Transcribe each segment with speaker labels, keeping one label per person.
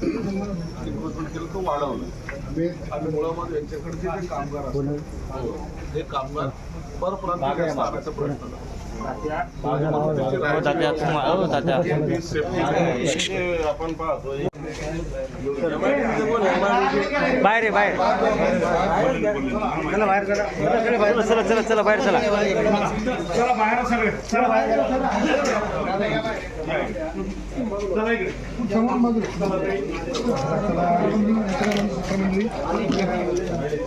Speaker 1: Recruitment केलं तो वाढवलं. आणि मुळामध्ये यांच्याकडचे जे कामगार असतात हे कामगार परप्रांतीय राहायची ही safety आपण पाहतो
Speaker 2: बाहेर आहे बाहेर. चला बाहेर चला. चला चला चला बाहेर चला.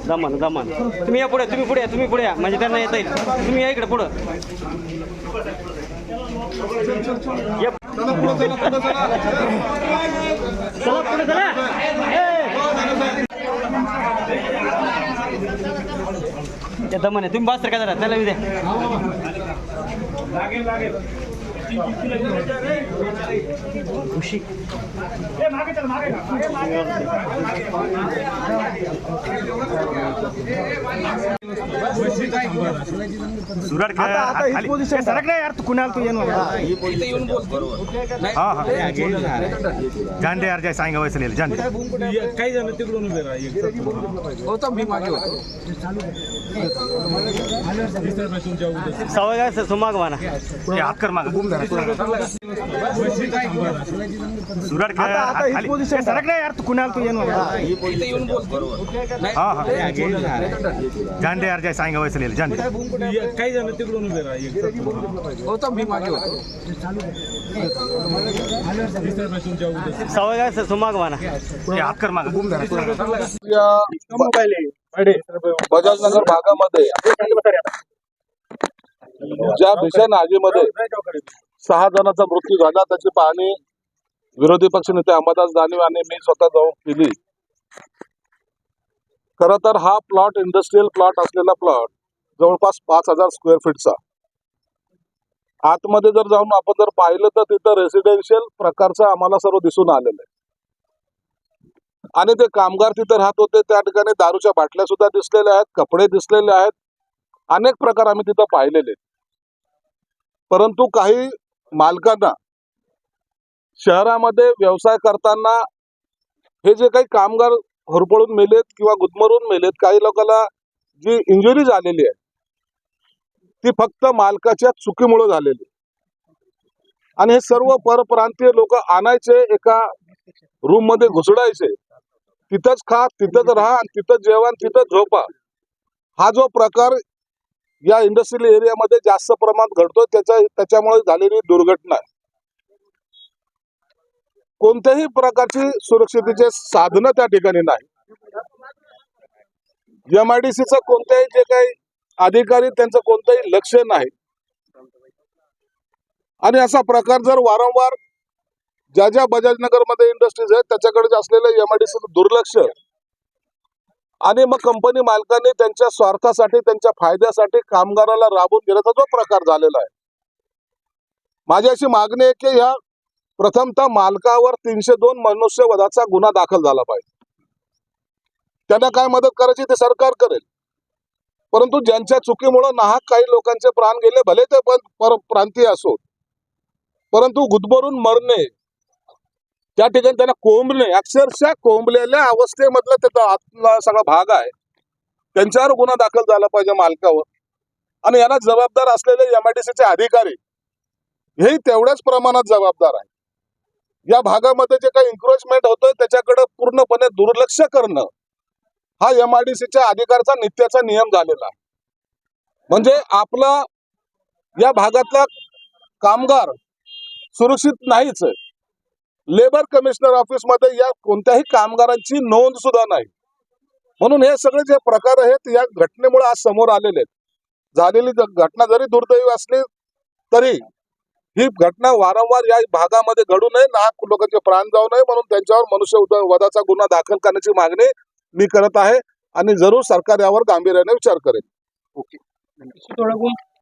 Speaker 2: दमन दमन तुम्ही या पुढे तुम्ही पुढे या तुम्ही पुढे या. म्हणजे त्यांना येता येईल. तुम्ही या इकडे पुढं. या. चला पुढे चला ए! ते दमन आहे. तुम्ही बस काय जरा? त्याला लागेल लागेल खुशी
Speaker 3: सुरड खाली. सरक नाही यार तू कुणाला तू येऊन हा हा. जाणते यार जय सांगा वैसे जाणते
Speaker 1: काही जण तिकडून उभे राहा
Speaker 2: सवय काय सुमाग म्हणा
Speaker 3: हात कर माग. सुरड खाली. सरक नाही यार तू कुणाला तू येऊन हा हा. जाणते यार जय सांगा वैसे जाणते
Speaker 1: काही जण तिकडून उभे राहा
Speaker 2: सवय काय सुमाग
Speaker 3: हे हात कर माग.
Speaker 1: या बजाजनगर भागामध्ये ज्या भीषण आगीमध्ये सहा जणांचा मृत्यू झाला. त्याची पाहणी विरोधी पक्षनेते अंबादास दानवे आणि मी स्वतः जाऊन केली. खर तर हा प्लॉट इंडस्ट्रीयल प्लॉट असलेला प्लॉट जवळपास पाच हजार स्क्वेअर फीटचा आतमध्ये जर जाऊन आपण जर पाहिलं तर तिथं रेसिडेन्शियल प्रकारचं आम्हाला सर्व दिसून आलेलं आहे. आणि ते कामगार तिथे राहत होते. त्या ठिकाणी दारूच्या बाटल्या सुद्धा दिसलेल्या आहेत कपडे दिसलेले आहेत. अनेक प्रकार आम्ही तिथं पाहिलेले परंतु काही मालकांना. शहरामध्ये व्यवसाय करताना हे जे काही कामगार होरपळून मेलेत किंवा गुदमरून मेलेत काही लोकांना जी इंजुरी झालेली आहे ती फक्त मालकाच्या चुकीमुळे झालेली. आणि हे सर्व परप्रांतीय लोक आणायचे एका रूममध्ये घुसडायचे. तिथंच खा तिथंच राहा आणि तिथं जेवण तिथं तिथंच झोपा. हा जो प्रकार या इंडस्ट्रियल एरियामध्ये जास्त प्रमाणात घडतोय. त्याच्या त्याच्यामुळे झालेली दुर्घटना. आहे कोणत्याही प्रकारची सुरक्षितेचे साधनं त्या ठिकाणी नाही. एम आय डी सीचं कोणत्याही जे काही अधिकारी त्यांचं कोणतंही लक्ष नाही. आणि असा प्रकार जर वारंवार ज्या ज्या बजाजनगरमध्ये इंडस्ट्रीज आहेत त्याच्याकडे असलेलं एमआयडीसी दुर्लक्ष आणि मग कंपनी मालकांनी त्यांच्या स्वार्थासाठी त्यांच्या फायद्यासाठी कामगाराला राबून घेण्याचा जो प्रकार झालेला आहे. माझी अशी मागणी आहे की ह्या प्रथमतः मालकावर तीनशे दोन मनुष्यवधाचा गुन्हा दाखल झाला पाहिजे. त्यांना काय मदत करायची ते सरकार करेल. परंतु ज्यांच्या चुकीमुळं नाहक काही लोकांचे प्राण गेले भले ते पण पर प्रांतीय असो. परंतु गुदमरून मरणे त्या ठिकाणी त्यांना कोंबणे अक्षरशः कोंबलेल्या अवस्थेमधला त्याचा आतला सगळा भाग आहे. त्यांच्यावर गुन्हा दाखल झाला पाहिजे मालकावर. आणि याला जबाबदार असलेले एमआयडीसीचे अधिकारी हे तेवढ्याच प्रमाणात जबाबदार आहे या भागामध्ये जे काही इन्क्रोचमेंट होतोय त्याच्याकडे पूर्णपणे दुर्लक्ष करणं हा एमआयडीसीच्या अधिकाराचा नित्याचा नियम झालेला आहे. म्हणजे आपला या भागातला कामगार सुरक्षित नाहीच आहे. लेबर कमिशनर ऑफिसमध्ये या कोणत्याही कामगारांची नोंद सुद्धा नाही. म्हणून हे सगळे जे प्रकार आहेत या घटनेमुळे आज समोर आलेले आहेत. झालेली घटना जरी दुर्दैवी असली तरी ही घटना वारंवार या भागामध्ये घडू नये नाहक लोकांचे प्राण जाऊ नये म्हणून त्यांच्यावर मनुष्य उद- वधाचा गुन्हा दाखल करण्याची मागणी मी करत आहे. आणि जरूर सरकार यावर गांभीर्याने विचार करेल.